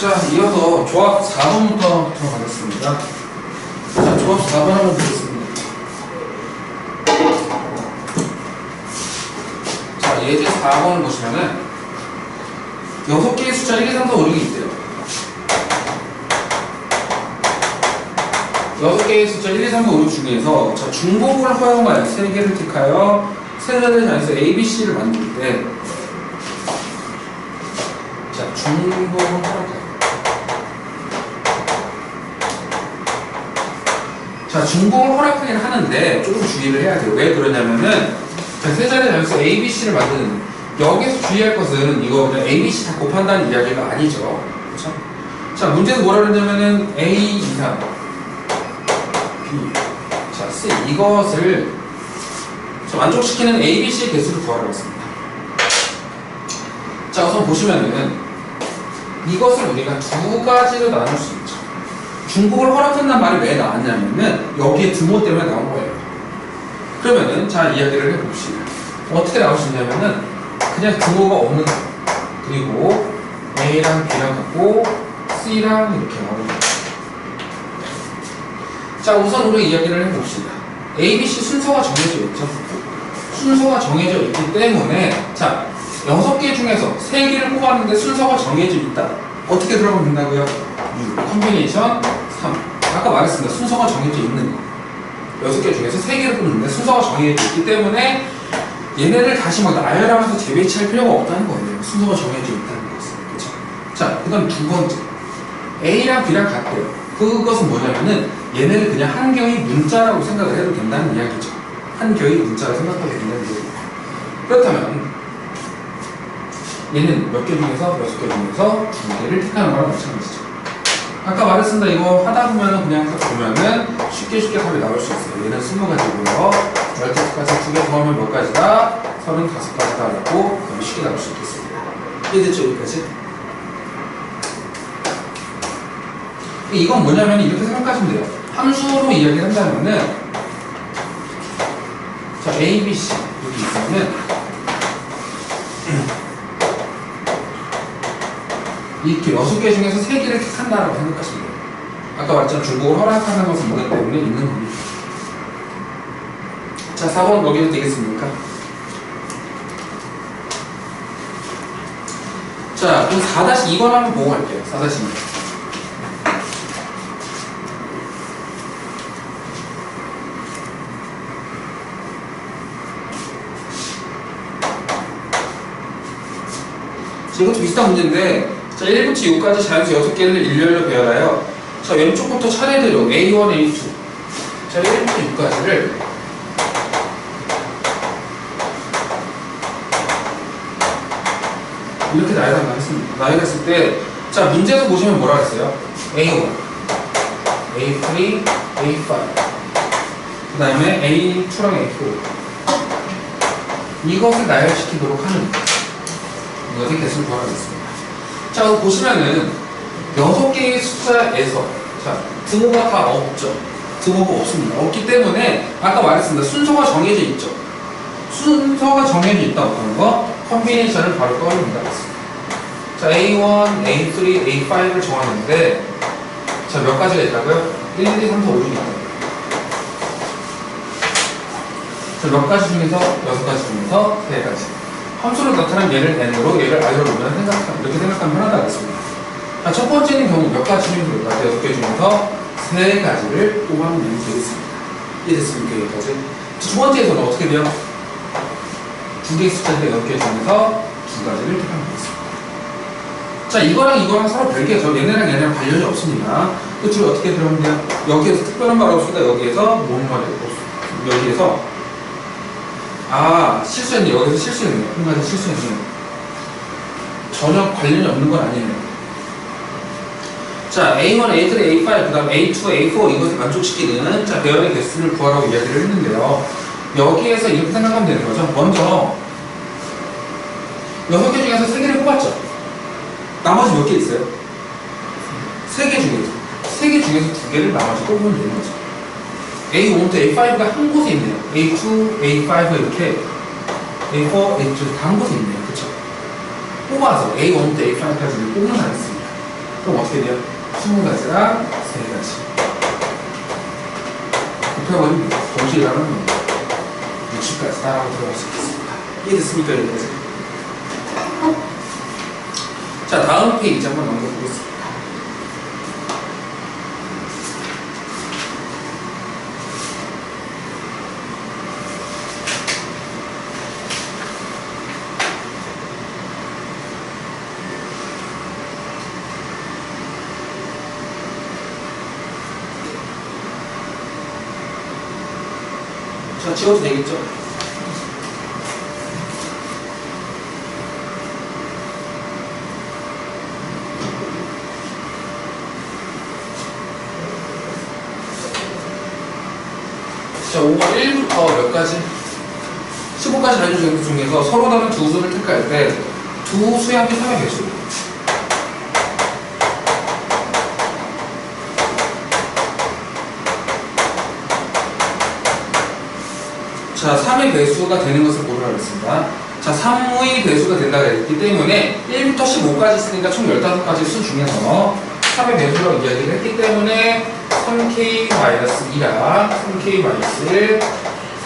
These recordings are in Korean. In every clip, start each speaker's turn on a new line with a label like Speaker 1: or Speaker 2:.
Speaker 1: 자, 이어서 조합 4번부터 들어가겠습니다. 자, 조합 4번 한번 보겠습니다. 자, 예제 4번을 보시면은 6개의 숫자 1, 2, 3, 4, 5, 6이 있대요. 6개의 숫자 1, 2, 3, 4, 5, 6 중에서 자, 중복을 허용하여 3개를 택하여 세자리 장에서 A, B, C를 만들 때 자, 중복을 허용하 자, 중복을 허락하긴 하는데 조금 주의를 해야 돼요. 왜 그러냐면은 자, 세 자리 장에서 A, B, C를 만드는 여기서 주의할 것은 이거 그냥 A, B, C 다 곱한다는 이야기가 아니죠. 그렇죠? 자, 문제는 뭐라 그러냐면은 A 이상 B 자, C 이것을 자, 만족시키는 A, B, C의 개수를 구하라고 했습니다. 자, 우선 보시면은 이것을 우리가 두 가지로 나눌 수 있죠. 중복을 허락한다는 말이 왜 나왔냐면은 여기에 등호 때문에 나온 거예요. 그러면은 자 이야기를 해봅시다. 어떻게 나올 수 있냐면은 그냥 등호가 없는 거 그리고 A랑 B랑 같고 C랑 이렇게 나오는 거예요. 자 우선 우리 이야기를 해봅시다. A, B, C 순서가 정해져 있죠. 순서가 정해져 있기 때문에 자 여섯 개 중에서 세 개를 뽑았는데 순서가 정해져 있다. 어떻게 들어가면 된다고요? 6. 컨비네이션 3. 아까 말했습니다. 순서가 정해져 있는 거. 여섯 개 중에서 세 개를 뽑는데 순서가 정해져 있기 때문에 얘네를 다시 막 나열하면서 재배치할 필요가 없다는 거예요. 순서가 정해져 있다는 것은. 그렇죠? 자, 그 다음 두 번째. A랑 B랑 같대요. 그것은 뭐냐면은 얘네를 그냥 한 개의 문자라고 생각을 해도 된다는 이야기죠. 한 개의 문자라고 생각해도 된다는 이야기죠. 그렇다면 얘는 몇 개 중에서 여섯 개 중에서 두 개를 택하는 거랑 마찬가지죠. 아까 말했습니다. 이거 하다 보면은 그냥 보면은 쉽게 쉽게 답이 나올 수 있어요. 얘는 스무 가지고요. 열다섯 가지 두개 더하면 몇 가지다? 서른다섯 가지다 라고 그럼 쉽게 나올 수 있겠습니다. 이해됐죠? 여기까지? 이건 뭐냐면 이렇게 생각하시면 돼요. 함수로 이야기를 한다면은 자 A, B, C 여기 있으면은 이렇게 여섯 개 중에서 세 개를 택한다라고 생각하시면 돼요. 아까 말했잖아 중복을 허락하는 것은 뭐기 때문에 있는 겁니다. 자 4번 여기도 되겠습니까? 자 그럼 4-2번 한번 보고 갈게요. 4-2. 자, 이것도 비슷한 문제인데 자 1부터 6까지 자연수 6개를 일렬로 배열하여 자 왼쪽부터 차례대로 A1, A2 자 1부터 6까지를 이렇게 나열한다 했습니다. 나열했을 때, 자, 문제에서 보시면 뭐라 했어요? A1, A3, A5. 그 다음에 A2랑 A4. 이것을 나열시키도록 하는 이것이 개수를 구하겠습니다. 자, 보시면은, 여섯 개의 숫자에서, 자, 등호가 다 없죠. 등호가 없습니다. 없기 때문에, 아까 말했습니다. 순서가 정해져 있죠. 순서가 정해져 있다고 하는 거, 컨비네이션을 바로 떠올립니다. 자, A1, A3, A5를 정하는데, 자, 몇 가지가 있다고요? 1, 2, 3, 4, 5, 6이 있다. 자, 몇 가지 중에서, 여섯 가지 중에서 세 가지. 함수로 나타난 얘를 n으로, 얘를 i로 보면 생각, 이렇게 생각하면 편하다 하겠습니다. 자, 첫 번째는 경우 몇 가지 중에서 몇 가지, 여섯 개 중에서 세 가지를 뽑아면 되겠습니다. 이해됐습니까, 여기까지? 두 번째에서는 어떻게 돼요? 두 개의 숫자인데 여섯 개 중에서 두 가지를 택하면 되겠습니다. 자, 이거랑 이거랑 서로 별개죠. 얘네랑 얘네랑 관련이 없습니다. 그 둘이 어떻게 들어가면? 여기에서 특별한 말 없습니다. 여기에서 뭔 말이 없습니다. 여기에서 아, 실수했네. 여기서 실수했네. 한 가지 실수했네. 전혀 관련이 없는 건 아니네요. 자, A1, A3, A5, 그 다음 A2, A4 이것을 만족시키는 자, 배열의 개수를 구하라고 이야기를 했는데요. 여기에서 이렇게 생각하면 되는 거죠. 먼저 여섯 개 중에서 세 개를 뽑았죠. 나머지 몇 개 있어요? 세 개 중에서. 세 개 중에서 두 개를 나머지 뽑으면 되는 거죠. A1부터 A5가 한 곳에 있네요. A2, A5 이렇게 A4, A2 다한 곳에 있네요. 그쵸? 뽑아서 A1부터 A5까지 뽑으면 되겠습니다. 그럼 어떻게 돼요? 20가지랑 3가지. 곱해버리면. 동시에 일하는 겁니다. 60까지 따라고 들어갈 수 있겠습니다. 이해됐습니까, 여기까지? 자, 다음 페이지 한번 넘겨보겠습니다. 지워도 되겠죠? 자, 5번 1부터 몇 가지? 15까지 자유조정 중에서 서로 다른 두 수를 택할 때 두 수의 합이 3의 배수. 자, 3의 배수가 되는 것을 보도록 하겠습니다. 자, 3의 배수가 된다고 했기 때문에 1부터 15까지 있으니까 총 15가지 수 중에서 3의 배수라고 이야기를 했기 때문에 3k-2랑 3k-1,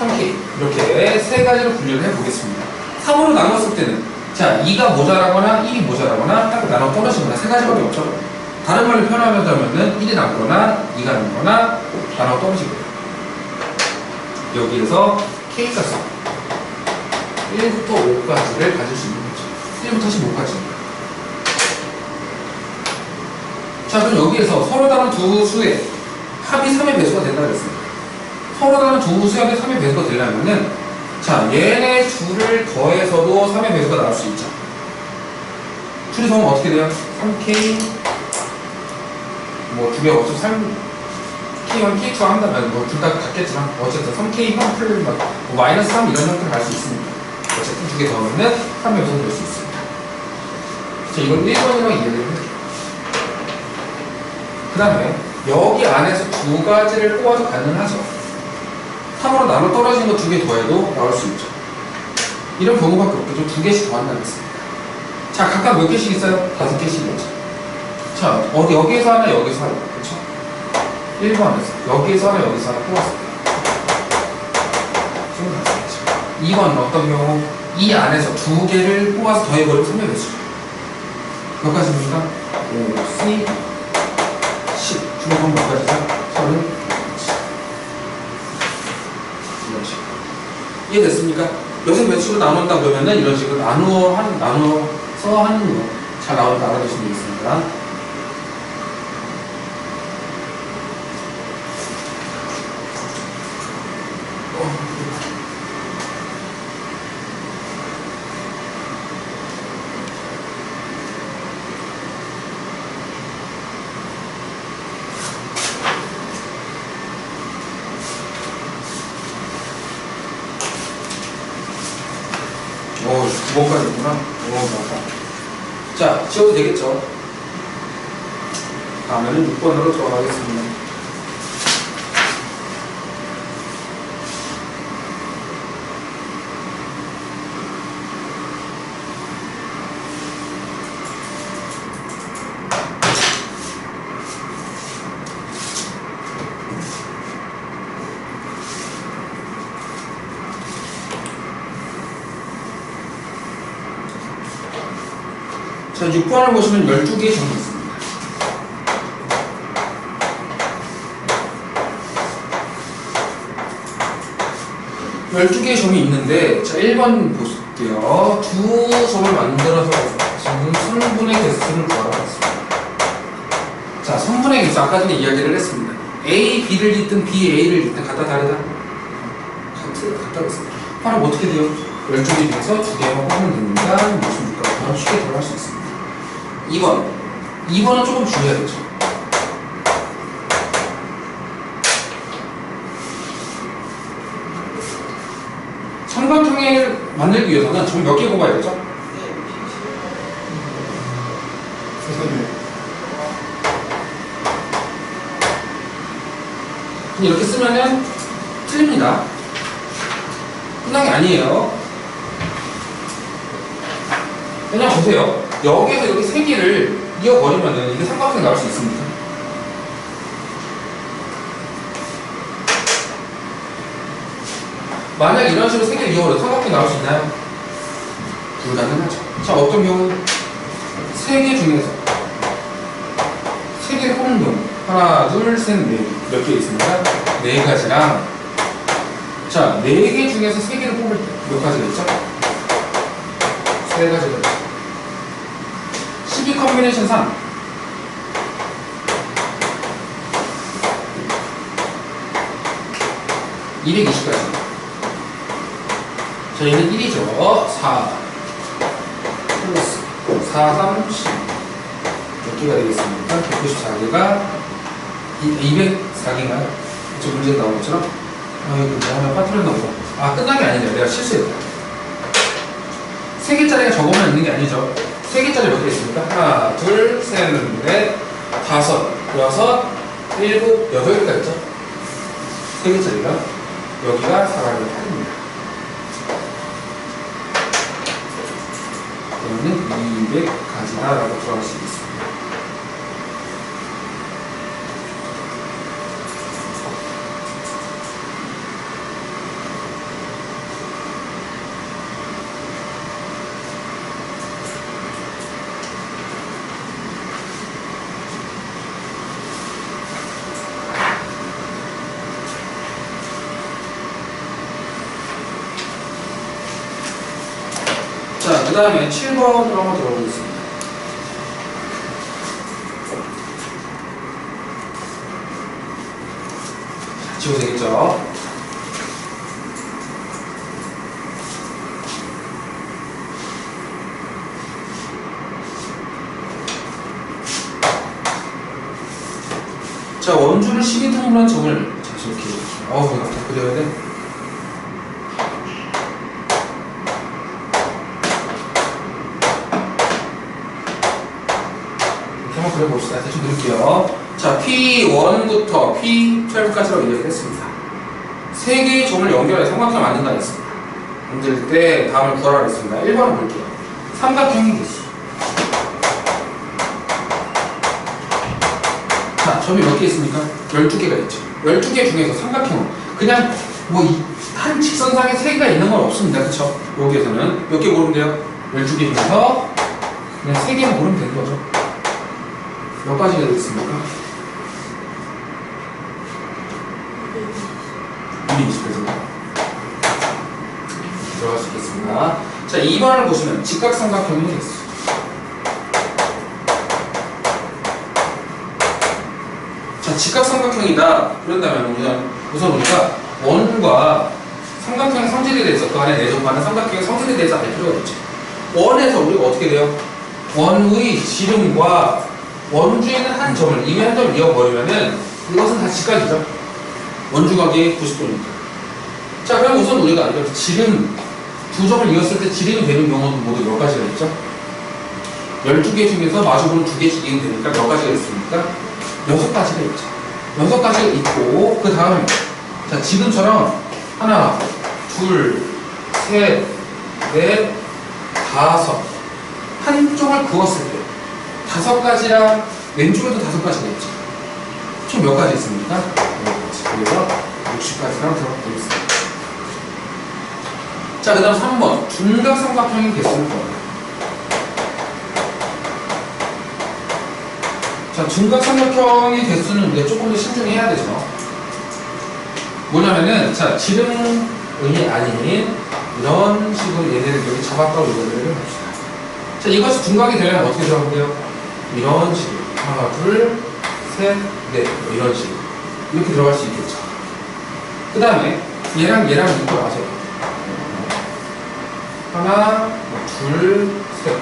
Speaker 1: 3k 이렇게 세 가지로 분류를 해보겠습니다. 3으로 나눴을 때는 자, 2가 모자라거나 1이 모자라거나 딱 나눠 떨어지거나 세 가지밖에 없죠. 다른 말로 표현하자면은 1이 남거나 2가 남거나 나눠 떨어지고요. 여기에서 K값 1부터 5까지를 가질 수 있는 거죠 1부터 15까지 자 그럼 여기에서 서로 다른 두 수의 합이 3의 배수가 된다 그랬습니다 서로 다른 두 수의 합이 3의 배수가 되려면은 자 얘네 줄을 더해서도 3의 배수가 나올 수 있죠 추리성은 어떻게 돼요? 3K 뭐 두 개 없죠? 3 K만 PX 한다면 뭐 둘 다 같겠지만 어쨌든 3K 홈플 막 뭐 마이너스 3 이런 형태로 갈 수 있습니다. 어쨌든 두 개 더하면 3이 우선될 수 있습니다. 자, 이건 1번이랑 이해를 해볼게요. 그 다음에 여기 안에서 두 가지를 꼬아도 가능하죠. 3으로 나눠 떨어진 거두 개 더해도 나올 수 있죠. 이런 경우밖에 없겠죠. 두 개씩 더 한다겠습니다. 자, 각각 몇 개씩 있어요? 다섯 개씩이죠. 자, 어, 여기에서 하나, 여기서 하나. 그렇죠? 1번에서. 여기에서 하나, 여기서 하나 다섯 개죠. 2번은 어떤 경우? 이 안에서 두 개를 뽑아서 더해버리면 3의 배수죠. 몇 가지입니까? 5, 10, 10. 중에 몇 가지죠? 30. 이런 식으로. 이해됐습니까? 여기서 매출을 나눈다 그러면은 이런 식으로 나누어 한, 나누어서 하는 거. 잘 나온다 알아두시면 되겠습니다. 오, 9번까지 있구나. 오, 맞다. 자, 지워도 되겠죠? 다음에는 6번으로 들어가겠습니다. 자, 6번을 보시면 12개의 점이 있습니다. 열두 개의 점이 있는데, 자, 1번 보실게요. 두 점을 만들어서 지금 성분의 개수를 구하라고 했습니다. 자, 성분의 개수, 아까 전에 이야기를 했습니다. A, B를 잇든 B, A를 잇든 같다 다르다? 같은, 같다고 했습니다. 바로 어떻게 돼요? 12개 중에서 두 개만 뽑으면 됩니다. 무슨 바로 쉽게 들어갈 수 있습니다. 2번. 2번은 조금 주의해야겠죠. 삼각형을 만들기 위해서는 점 몇개 뽑아야겠죠? 이렇게 쓰면은 틀립니다. 끝난 게 아니에요. 그냥 보세요. 여기에서 여기 세 개를 이어버리면은 이게 삼각형이 나올 수 있습니까? 만약 이런 식으로 세 개를 이어버려도 삼각형이 나올 수 있나요? 불가능하죠. 자, 어떤 경우? 세 개 중에서 세 개를 뽑는 경우 하나, 둘, 셋, 넷 몇 개 있습니까? 네 가지랑 자, 네 개 중에서 세 개를 뽑을 때 몇 가지가 있죠? 세 가지가 있죠. 12 컨비네이션 3 220가지 자, 얘는 1이죠. 4 플러스 4, 3, 10. 몇 개가 되겠습니까? 194개가 204개인가요? 저 문제 나온 것처럼? 아, 이거 뭐 하나 빠뜨렸나 보다. 아, 끝난 게 아니네요. 내가 실수했다. 3개짜리가 저것만 있는 게 아니죠. 3개짜리 몇 개 있습니까? 하나, 둘, 셋, 넷, 다섯, 여섯, 일곱, 여덟 개가 있죠. 3개짜리가. 여기가 사람의 8입니다. 그러면 200가지다라고 들어갈 수 있습니다. 자, 그 다음에 7번으로 한번 들어보겠습니다. 자, 지워 되겠죠? 자, 원주를 12등분한 점을 자, 이렇게 어우, 이거 다 그려야 돼. 한번 그려봅시다. 대충 그릴게요. 자, P1부터 P12까지라고 이야기를 했습니다. 세 개의 점을 연결해 삼각형을 만든다 했습니다. 만들 때 다음을 구하라 했습니다. 1번을 볼게요. 삼각형의 개수. 자, 점이 몇 개 있습니까? 12개가 있죠. 12개 중에서 삼각형은 그냥 뭐 한 직선상에 세 개가 있는 건 없습니다. 그쵸? 여기에서는 몇 개 고르면 돼요? 12개 중에서 그냥 세 개만 고르면 되는 거죠. 몇 가지가 되겠습니까? 220까지입니다. 들어갈 수 있겠습니다. 자, 2번을 보시면 직각삼각형이 되겠습니다. 자, 직각삼각형이다. 그런다면 우선, 우선 우리가 원과 삼각형의 성질에 대해서 그 안에 내접하는 삼각형의 성질에 대해서 알 필요가 있죠. 원에서 우리가 어떻게 돼요? 원의 지름과 원주에 있는 한 점을 이미 한 점을 이어버리면은 이것은 다 직각이죠. 원주 각이 90도니까. 자, 그럼 우선 우리가 이렇게 지름 두 점을 이었을 때 지름이 되는 경우는 모두 몇 가지가 있죠? 12개 중에서 마주보는 두 개씩 이행 되니까 몇 가지가 있습니까? 여섯 가지가 있죠. 여섯 가지가 있고 그 다음에 자 지금처럼 하나, 둘, 셋, 넷, 다섯 한쪽을 그었을 때 다섯 가지랑 왼쪽에도 다섯 가지가 있죠. 총 몇 가지 있습니까? 그래서 60가지랑 들어가겠습니다. 자, 그 다음 3번. 중각삼각형의 개수를 구하라. 자, 중각삼각형의 개수는 우리가 조금 더 신중히 해야 되죠. 뭐냐면은, 자, 지름이 아닌 이런 식으로 얘네를 여기 잡았다고 이거를 합시다. 자, 이것이 중각이 되려면 어떻게 돼요? 이런 식으로. 하나, 둘, 셋, 넷. 뭐 이런 식으로. 이렇게 들어갈 수 있겠죠. 그 다음에 얘랑 얘랑 맞아요. 하나, 뭐 둘, 셋.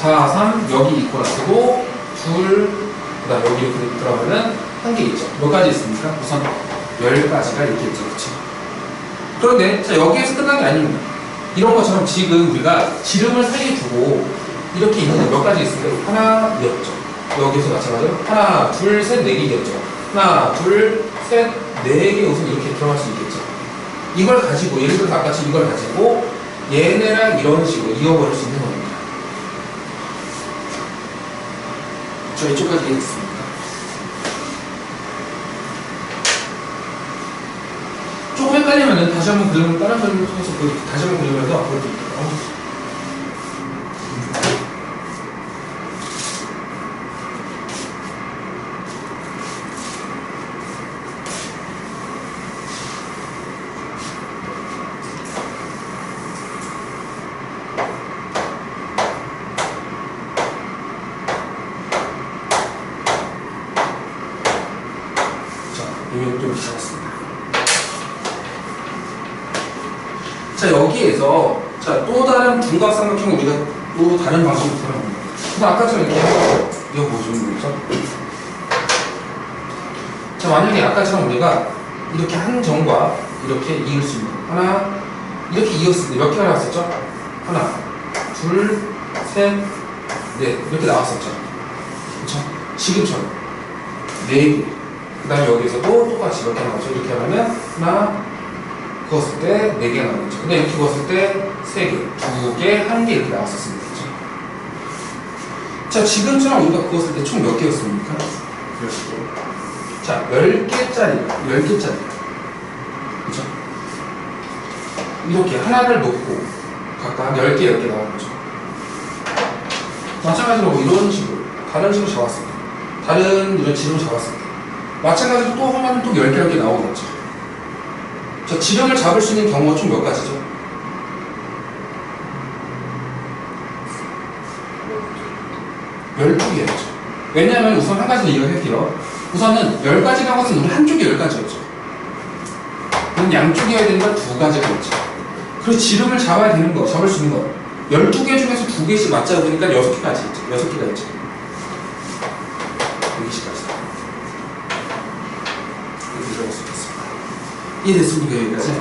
Speaker 1: 4, 3, 여기 이코라스고, 둘, 그 다음 여기 이렇게 들어가면은 한개 있죠. 몇 가지 있습니까? 우선 열 가지가 있겠죠. 그렇죠? 그런데, 자, 여기에서 끝난 게 아닙니다. 이런 것처럼 지금 우리가 지름을 두고 이렇게 있는데 몇 가지 있습니까? 하나였죠. 여기서 마찬가지로 하나, 둘, 셋, 네 개였죠. 하나, 둘, 셋, 네개 우선 이렇게 들어갈 수 있겠죠. 이걸 가지고 예를 들어서 아까 이걸 가지고 얘네랑 이런 식으로 이어버릴 수 있는 겁니다. 자, 이쪽까지 이해됐습니다. 조금 헷갈리면 다시 한번 그림을 다른 그림을 통해서 보여, 다시 한번 그리면서 보여드릴게요. 자, 이면 좀 시작했습니다. 자, 여기에서 자, 또 다른 중각삼각형 우리가 또 다른 방식으로 풀어봅니다. 근데 아까처럼 이렇게 해서 이거 뭐 주는 거죠? 자, 만약에 아까처럼 우리가 이렇게 이렇게 이을 수 있는 하나 이렇게 이었을 때 몇 개가 나왔었죠? 하나, 둘, 셋, 넷 이렇게 나왔었죠? 그렇죠? 지금처럼 네 개. 그 다음에 여기서도 똑같이 이렇게 나오죠. 이렇게 하면 하나 그었을 때 네 개 나오겠죠. 근데 이렇게 그었을 때 세 개, 두 개, 한 개 이렇게 나왔었습니다. 그죠? 자, 지금처럼 우리가 그었을 때 총 몇 개였습니까? 자, 10개짜리, 10개짜리. 그죠? 이렇게 하나를 놓고 각각 10개, 10개 나오는 거죠. 마찬가지로 뭐 이런 식으로, 다른 식으로 잡았을 때, 다른 이런 지름을 잡았을 때, 마찬가지로 또 하나는 또 10개, 10개 나오겠죠. 자, 지름을 잡을 수 있는 경우가 총 몇 가지죠? 열 12개였죠. 왜냐하면 우선 한 가지 이해할게요. 우선은 열 가지라고 해서 우리 한쪽이 열 가지였죠. 그럼 양쪽이어야 되는 건 두 가지가 있죠. 그래서 지름을 잡아야 되는 거, 잡을 수 있는 거. 12개 중에서 두 개씩 맞자고 보니까 6개까지 있죠. 6개가 있죠. 여기까지. 이렇게 들어갈 수 있겠습니다. 이해됐습니까, 여기까지?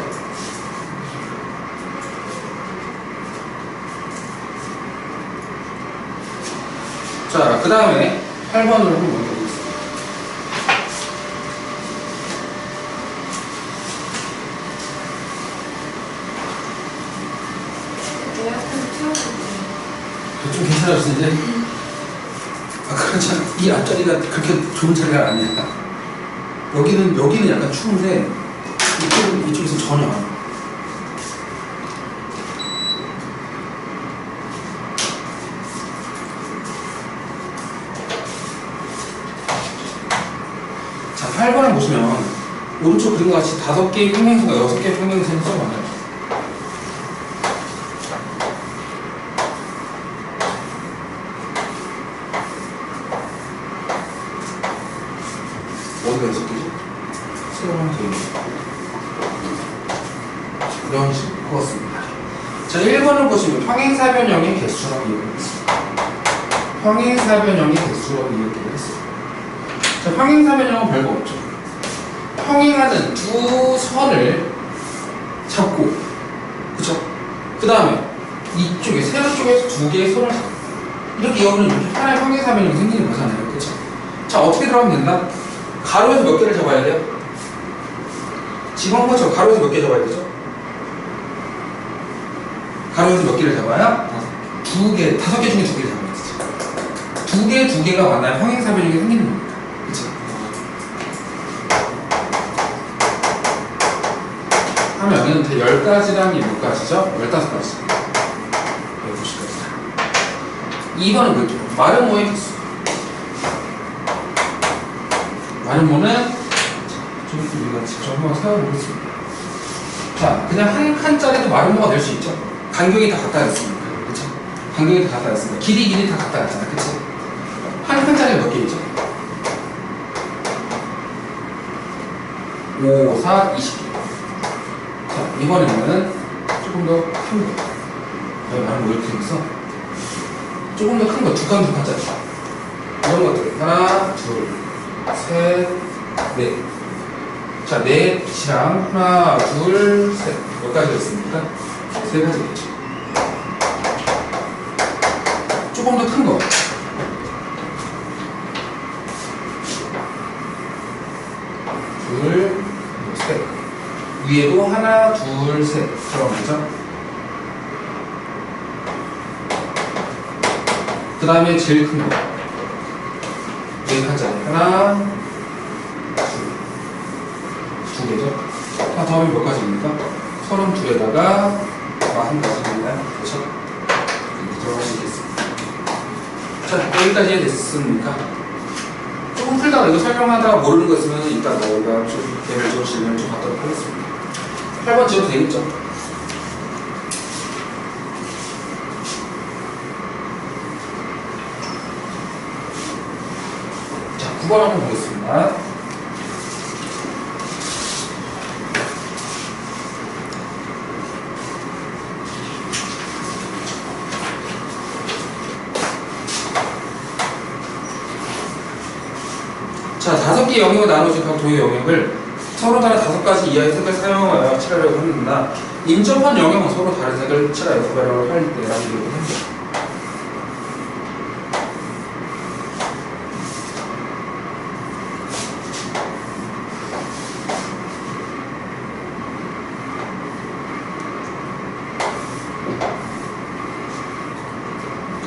Speaker 1: 자, 그 다음에 8번으로 한번 넘겨보겠습니다.
Speaker 2: 에어컨 틀어주세요.
Speaker 1: 좀 괜찮았어, 이제? 아, 그렇잖아. 이 앞자리가 그렇게 좋은 자리가 아니야. 여기는, 여기는 약간 추운데, 이쪽은, 이쪽에서 전혀. 자, 8번을 보시면, 오른쪽 그림과 같이 다섯 개의 평행선과 여섯 개의 평행선이 써봐요. 어디가 여섯 개지? 새로 하나 더 있네. 이런 식으로 그었습니다. 자, 1번을 보시면 평행사변형의 개수라고 이야기를 했습니다. 평행사변형의 개수라고 했어요. 자, 평행사변형은 별거 없죠. 평행하는 두 선을 잡고, 그쵸? 그 다음에 이쪽에, 세로 쪽에서 두 개의 선을 잡고, 이렇게 이어는 이렇게 하나의 평행사변형이 생기는 거잖아요. 그쵸? 자, 어떻게 들어가면 된다? 가로에서 몇 개를 잡아야 돼요? 것처럼 가로에서 몇 개 잡아야 되죠? 가로에서 몇 개를 잡아야? 두 개, 다섯 개 중에 두 개를 잡아야 되죠. 두 개, 두 개가 만나야 평행사변형이 생기는 겁니다. 그쵸? 하면은 대 10가지랑 이몇 가지죠? 15가지. 12가지. 2번은 그렇죠. 마른 모의 개수. 마름모는 좀 우리가 직접 한번 세워보겠습니다. 자, 그냥 한 칸짜리도 마름모가 될 수 있죠. 간격이 다 갖다 냈으니까. 그쵸? 간격이 다 갖다 냈으니까. 길이, 길이 다 갖다 냈잖아. 그치? 한 칸짜리 몇개 있죠? 5, 4, 20개. 자, 이번에는 조금 더 큰 거. 왜 마름모 이렇게 생겼어? 조금 더 큰 거, 두 칸, 두 칸짜리. 이런 것들. 하나, 둘, 셋, 넷. 자, 넷이랑 하나, 둘, 셋. 몇 가지가 있습니까? 세 가지겠죠. 조금 더 큰 거. 둘, 셋. 위에도 하나, 둘, 셋. 들어가죠? 그 다음에 제일 큰 거. 여기까지 하나, 두, 두 개죠. 다 더하면 몇 가지입니까? 서른 둘에다가 마흔 가지입니다. 그렇죠? 있겠습니다. 자, 여기까지 이해됐습니까? 조금 풀다가 이거 설명하다가 모르는 거 있으면 이따 저희가 좀 개별적으로 질문을 좀 받도록 하겠습니다. 8번 지어도 되겠죠? 자, 9번 한번 보겠습니다. 개 영역을 나누어진 각 도의 영역을 서로 다른 다섯 가지 이하의 색을 사용하여 칠하려고 합니다. 인접한 영역은 서로 다른 색을 칠하여 구별하려고 할 때라고 얘기를 합니다.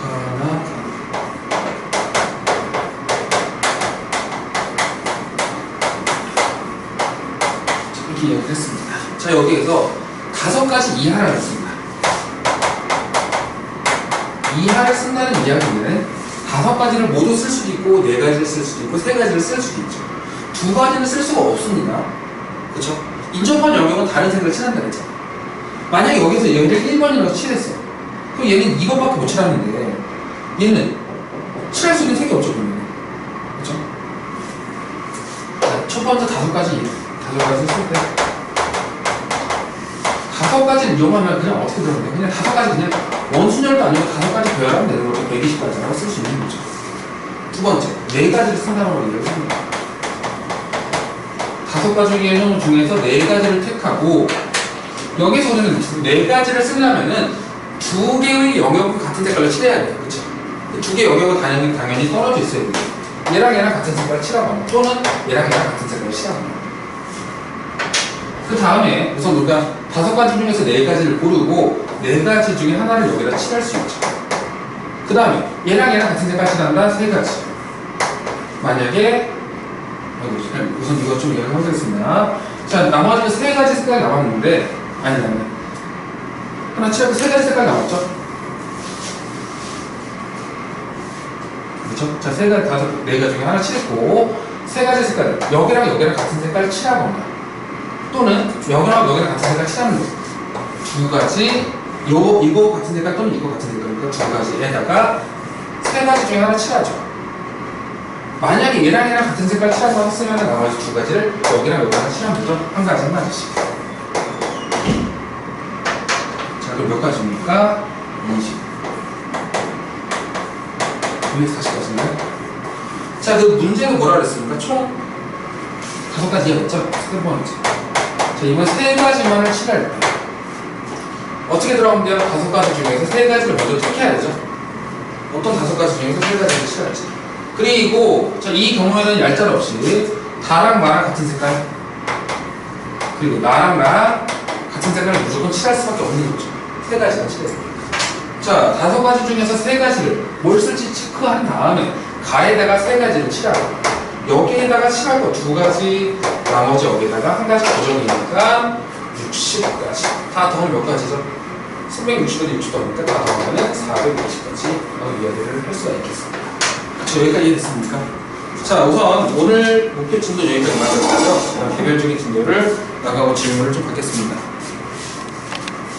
Speaker 1: 하나, 이렇게 이야기를 여기에서 다섯 가지 이하를 했습니다. 이하를 쓴다는 이야기는 다섯 가지를 모두 쓸 수도 있고, 네 가지를 쓸 수도 있고, 세 가지를 쓸 수도 있죠. 두 가지를 쓸 수가 없습니다. 그쵸? 인접한 영역은 다른 색을 칠한다 그랬죠. 만약에 여기서 얘를 1번이라고 칠했어. 그럼 얘는 이것밖에 못 칠하는데, 얘는 칠할 수 있는 색이 없죠, 그러면. 그쵸? 자, 첫 번째 다섯 가지, 다섯 가지 쓸 때. 이용하면 그냥 어떻게 들어가요? 그냥 다섯 가지 그냥 원순열도 아니고 다섯 가지 배열하면 되는 거죠. 120가지라고 쓸 수 있는 거죠. 두 번째, 네 가지를 쓴다고 얘기를 합니다. 다섯 가지 중에- 중에서 네 가지를 택하고 여기서 우리는 두- 네 가지를 쓰려면은 두 개의 영역은 같은 색깔로 칠해야 돼요. 그렇죠? 두개 영역은 당연히, 당연히 떨어져 있어야 돼요. 얘랑 얘랑 같은 색깔 칠하고 합니다. 또는 얘랑 얘랑 같은 색깔을 합니다. 그 다음에 우선 우리가 다섯 가지 중에서 네 가지를 고르고 네 가지 중에 하나를 여기다 칠할 수 있죠. 그 다음에 얘랑 얘랑 같은 색깔 칠한다 세 가지. 만약에 우선 이거 좀 이야기하겠습니다. 자 나머지는 세 가지 색깔이 남았는데 아니 아니 하나 칠하고 세 가지 색깔 남았죠? 그렇죠? 자세 가지 다섯 네 가지 중에 하나 칠했고 세 가지 색깔 여기랑 여기랑 같은 색깔 칠하거나 또는 여기랑 여기랑 같은 색깔 칠하는 거죠. 두 가지 요 이거 같은 색깔 또는 이거 같은 색깔이니까 두 가지에다가 세 가지 중에 하나 칠하죠. 만약에 얘랑 얘랑 같은 색깔 칠하고 했으면 나머지 두 가지를 여기랑 여기랑 칠하면 되죠. 한 가지 한 가지씩. 자 그럼 몇 가지입니까? 20. 240가지인가요? 자, 그 문제는 뭐라 그랬습니까? 총 다섯 가지였죠? 세 번째. 자, 이번 세 가지만을 칠할 때. 어떻게 들어가면 돼요? 다섯 가지 중에서 세 가지를 먼저 택해야 되죠? 어떤 다섯 가지 중에서 세 가지를 칠할지. 그리고, 자, 이 경우에는 얄짤 없이 다랑 마랑 같은 색깔. 그리고 나랑 나랑 같은 색깔을 무조건 칠할 수밖에 없는 거죠. 세 가지만 칠해요. 자, 다섯 가지 중에서 세 가지를 뭘 쓸지 체크한 다음에 가에다가 세 가지를 칠하고 여기에다가 거두 가지 나머지 여기다가 한 가지 고정이니까 60가지. 다 더하면 몇 가지죠? 360가지 60 더하니까 다 더하면 450가지 이야기를 할 수가 있겠습니다. 그쵸? 여기까지 이해됐습니까? 자 우선 오늘 목표 진도 여기까지 마쳤고요. 개별적인 진도를 나가고 질문을 좀 받겠습니다